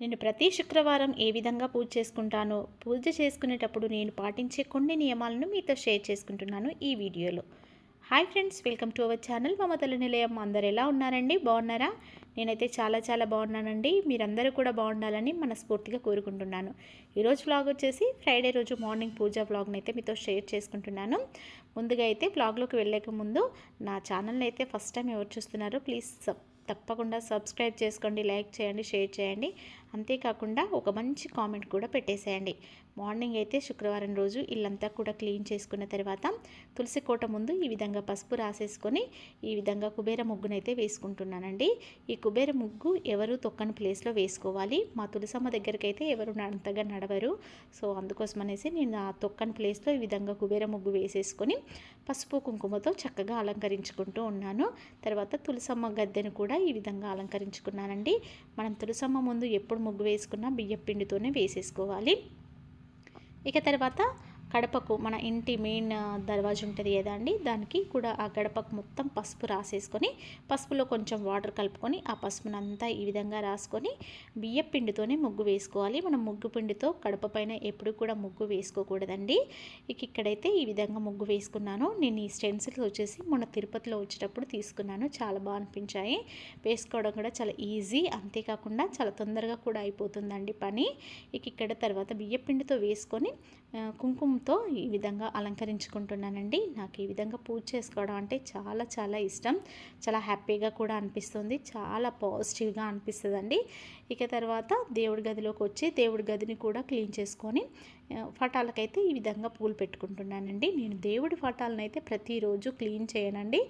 నేను ప్రతి శుక్రవారం ఏ విధంగా పూజ చేసుకుంటానో పూజ చేసుకునేటప్పుడు నేను పాటించే కొన్ని నియమాలను మీతో షేర్ చేసుకుంటున్నాను ఈ వీడియోలో. Hi friends welcome to our channel. మమతల నిలయం అందరు ఎలా ఉన్నారండి? బాగున్నారా? నేనైతే చాలా చాలా బాగున్నానండి. మీరందరూ కూడా బాగుండాలని మనస్ఫూర్తిగా కోరుకుంటున్నాను. ఈరోజు వ్లాగ్ వచ్చేసి ఫ్రైడే రోజు మార్నింగ్ పూజ వ్లాగ్ని అయితే మీతో షేర్ చేసుకుంటున్నాను. ముందుగా అయితే వ్లాగ్లోకి వెళ్ళక ముందు నా ఛానల్ని అయితే ఫస్ట్ టైం ఎవరు చూస్తున్నారో ప్లీజ్ తప్పకుండా సబ్స్క్రైబ్ చేసుకోండి లైక్ చేయండి షేర్ చేయండి. అంతేకాకుండా ఒక మంచి కామెంట్ కూడా పెట్టేసేయండి. మార్నింగ్ అయితే శుక్రవారం రోజు ఇల్లంతా కూడా క్లీన్ చేసుకున్న తర్వాత తులసి కోట ముందు ఈ విధంగా పసుపు రాసేసుకొని ఈ విధంగా కుబేర ముగ్గునైతే వేసుకుంటున్నానండి. ఈ కుబేర ముగ్గు ఎవరు తొక్కని ప్లేస్లో వేసుకోవాలి? మా తులసమ్మ దగ్గరికి అయితే ఎవరు అంతగా నడవరు. సో అందుకోసం అనేసి నేను ఆ తొక్కని ప్లేస్లో ఈ విధంగా కుబేర ముగ్గు వేసేసుకొని పసుపు కుంకుమతో చక్కగా అలంకరించుకుంటూ ఉన్నాను. తర్వాత తులసమ్మ గద్దెను కూడా ఈ విధంగా అలంకరించుకున్నానండి. మనం తులసమ్మ ముందు ఎప్పుడు ముగ్గు వేసుకున్నా బియ్యం పిండితోనే వేసేసుకోవాలి. ఇక తర్వాత కడపకు మన ఇంటి మెయిన్ దర్వాజా ఉంటుంది కదా అండి? దానికి కూడా ఆ గడపకు మొత్తం పసుపు రాసేసుకొని పసుపులో కొంచెం వాటర్ కలుపుకొని ఆ పసుపునంతా ఈ విధంగా రాసుకొని బియ్య పిండితోనే ముగ్గు వేసుకోవాలి. మనం ముగ్గు పిండితో కడప పైన ఎప్పుడు కూడా ముగ్గు వేసుకోకూడదండి. ఇక ఇక్కడైతే ఈ విధంగా ముగ్గు వేసుకున్నాను. నేను ఈ స్టెన్సిల్స్ వచ్చేసి మొన్న తిరుపతిలో వచ్చేటప్పుడు తీసుకున్నాను. చాలా బాగా అనిపించాయి. వేసుకోవడం కూడా చాలా ఈజీ. అంతేకాకుండా చాలా తొందరగా కూడా అయిపోతుందండి పని. ఇక ఇక్కడ తర్వాత బియ్య పిండితో వేసుకొని కుంకుమతో ఈ విధంగా అలంకరించుకుంటున్నానండి. నాకు ఈ విధంగా పూజ చేసుకోవడం అంటే చాలా చాలా ఇష్టం. చాలా హ్యాపీగా కూడా అనిపిస్తుంది. చాలా పాజిటివ్గా అనిపిస్తుందండి. ఇక తర్వాత దేవుడి గదిలోకి వచ్చి దేవుడి గదిని కూడా క్లీన్ చేసుకొని ఫటాలకైతే ఈ విధంగా పూలు పెట్టుకుంటున్నానండి. నేను దేవుడి ఫటాలను అయితే ప్రతిరోజు క్లీన్ చేయనండి.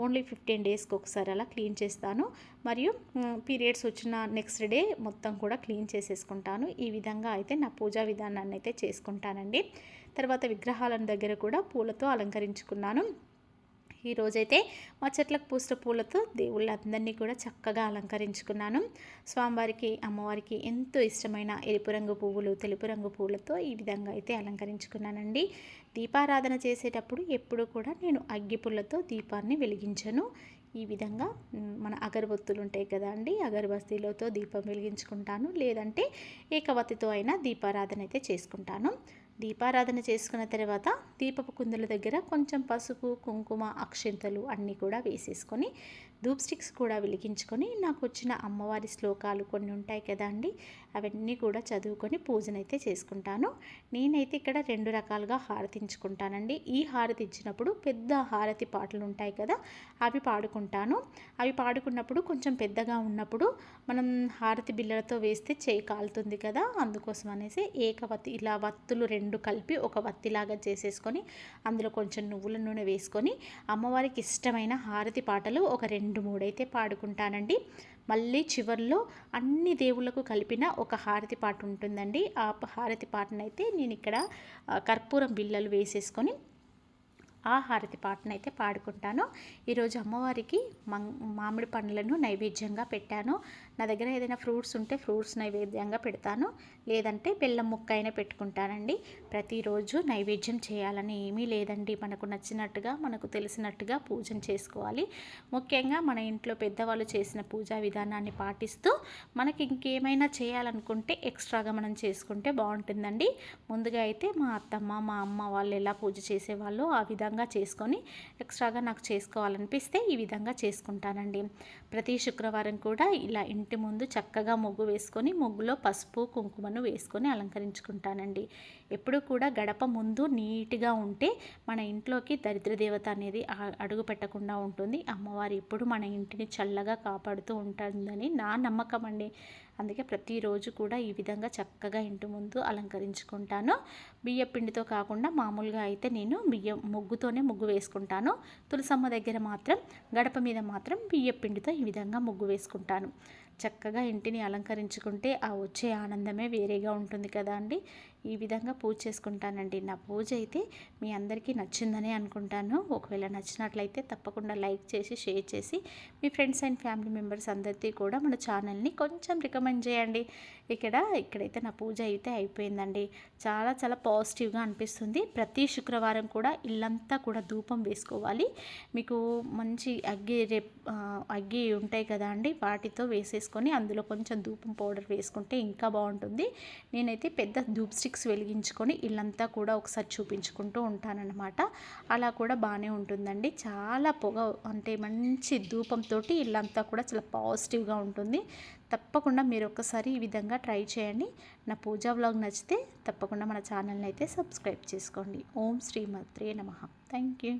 ఓన్లీ ఫిఫ్టీన్ డేస్కి ఒకసారి అలా క్లీన్ చేస్తాను. మరియు పీరియడ్స్ వచ్చిన నెక్స్ట్ డే మొత్తం కూడా క్లీన్ చేసేసుకుంటాను. ఈ విధంగా అయితే నా పూజా విధానాన్ని అయితే చేసుకుంటానండి. తర్వాత విగ్రహాలను దగ్గర కూడా పూలతో అలంకరించుకున్నాను. ఈరోజైతే మా చెట్లకు పూసిన పూలతో దేవుళ్ళందరినీ కూడా చక్కగా అలంకరించుకున్నాను. స్వామివారికి అమ్మవారికి ఎంతో ఇష్టమైన ఎరుపు రంగు పువ్వులు తెలుపు రంగు పువ్వులతో ఈ విధంగా అయితే అలంకరించుకున్నానండి. దీపారాధన చేసేటప్పుడు ఎప్పుడు కూడా నేను అగ్గి పుల్లతో దీపాన్ని వెలిగించను. ఈ విధంగా మన అగరబత్తులు ఉంటాయి కదా అండి అగరబస్తీలతో దీపం వెలిగించుకుంటాను. లేదంటే ఏకవతితో అయినా దీపారాధన అయితే చేసుకుంటాను. దీపారాధన చేసుకున్న తర్వాత దీపపు కుందుల దగ్గర కొంచెం పసుపు కుంకుమ అక్షింతలు అన్నీ కూడా వేసేసుకొని ధూప్ స్టిక్స్ కూడా వెలిగించుకొని నాకు వచ్చిన అమ్మవారి శ్లోకాలు కొన్ని ఉంటాయి కదా అండి అవన్నీ కూడా చదువుకొని పూజనైతే చేసుకుంటాను. నేనైతే ఇక్కడ రెండు రకాలుగా హారతించుకుంటానండి. ఈ హారతి ఇచ్చినప్పుడు పెద్ద హారతి పాటలు ఉంటాయి కదా అవి పాడుకుంటాను. అవి పాడుకున్నప్పుడు కొంచెం పెద్దగా ఉన్నప్పుడు మనం హారతి బిల్లలతో వేస్తే చేయి కాలుతుంది కదా అందుకోసం అనేసి ఏకవత్తి ఇలా వత్తులు రెండు కలిపి ఒక వత్తిలాగా చేసేసుకొని అందులో కొంచెం నువ్వుల నూనె వేసుకొని అమ్మవారికి ఇష్టమైన హారతి పాటలు ఒక రెండు రెండు మూడైతే పాడుకుంటానండి. మళ్ళీ చివరిలో అన్ని దేవుళ్ళకు కలిపిన ఒక హారతి పాట ఉంటుందండి ఆ హారతి పాటనైతే నేను ఇక్కడ కర్పూరం బిళ్ళలు వేసేసుకొని ఆ హారతి పాటను అయితే పాడుకుంటాను. ఈరోజు అమ్మవారికి మామిడి పండ్లను నైవేద్యంగా పెట్టాను. నా దగ్గర ఏదైనా ఫ్రూట్స్ ఉంటే ఫ్రూట్స్ నైవేద్యంగా పెడతాను. లేదంటే బెల్లం ముక్క అయినా పెట్టుకుంటానండి. ప్రతిరోజు నైవేద్యం చేయాలని ఏమీ లేదండి. మనకు నచ్చినట్టుగా మనకు తెలిసినట్టుగా పూజను చేసుకోవాలి. ముఖ్యంగా మన ఇంట్లో పెద్దవాళ్ళు చేసిన పూజా విధానాన్ని పాటిస్తూ మనకి ఇంకేమైనా చేయాలనుకుంటే ఎక్స్ట్రాగా మనం చేసుకుంటే బాగుంటుందండి. ముందుగా అయితే మా అత్తమ్మ మా అమ్మ వాళ్ళు ఎలా పూజ చేసేవాళ్ళు ఆ విధంగా చేసుకొని ఎక్స్ట్రాగా నాకు చేసుకోవాలనిపిస్తే ఈ విధంగా చేసుకుంటానండి. ప్రతి శుక్రవారం కూడా ఇలా ఇంటి ముందు చక్కగా ముగ్గు వేసుకొని ముగ్గులో పసుపు కుంకుమను వేసుకొని అలంకరించుకుంటానండి. ఎప్పుడు కూడా గడప ముందు నీట్గా ఉంటే మన ఇంట్లోకి దరిద్ర దేవత అనేది అడుగు పెట్టకుండా ఉంటుంది. అమ్మవారు ఎప్పుడు మన ఇంటిని చల్లగా కాపాడుతూ ఉంటుందని నా నమ్మకం అండి. అందుకే ప్రతిరోజు కూడా ఈ విధంగా చక్కగా ఇంటి ముందు అలంకరించుకుంటాను. బియ్య పిండితో కాకుండా మామూలుగా అయితే నేను బియ్యం ముగ్గు ముగ్గుతోనే ముగ్గు వేసుకుంటాను. తులసమ్మ దగ్గర మాత్రం గడప మీద మాత్రం బియ్య పిండితో ఈ విధంగా ముగ్గు వేసుకుంటాను. చక్కగా ఇంటిని అలంకరించుకుంటే ఆ వచ్చే ఆనందమే వేరేగా ఉంటుంది కదా అండి. ఈ విధంగా పూజ చేసుకుంటానండి. నా పూజ అయితే మీ అందరికీ నచ్చిందనే అనుకుంటాను. ఒకవేళ నచ్చినట్లయితే తప్పకుండా లైక్ చేసి షేర్ చేసి మీ ఫ్రెండ్స్ అండ్ ఫ్యామిలీ మెంబర్స్ అందరికీ కూడా మన ఛానల్ని కొంచెం రికమెండ్ చేయండి. ఇక్కడ ఇక్కడైతే నా పూజ అయితే అయిపోయిందండి. చాలా చాలా పాజిటివ్గా అనిపిస్తుంది. ప్రతి శుక్రవారం కూడా ఇల్లంతా కూడా ధూపం వేసుకోవాలి. మీకు మంచి అగ్గి రేప్ అగ్గి ఉంటాయి కదా అండి వాటితో వేసుకొని అందులో కొంచెం ధూపం పౌడర్ వేసుకుంటే ఇంకా బాగుంటుంది. నేనైతే పెద్ద ధూప్ స్టిక్స్ వెలిగించుకొని ఇల్లంతా కూడా ఒకసారి చూపించుకుంటూ ఉంటానన్నమాట. అలా కూడా బాగానే ఉంటుందండి. చాలా పొగ అంటే మంచి ధూపంతో ఇల్లంతా కూడా చాలా పాజిటివ్గా ఉంటుంది. తప్పకుండా మీరు ఒక్కసారి ఈ విధంగా ట్రై చేయండి. నా పూజా వ్లాగ్ నచ్చితే తప్పకుండా మన ఛానల్ని అయితే సబ్స్క్రైబ్ చేసుకోండి. ఓం శ్రీమత్రే నమ. Thank you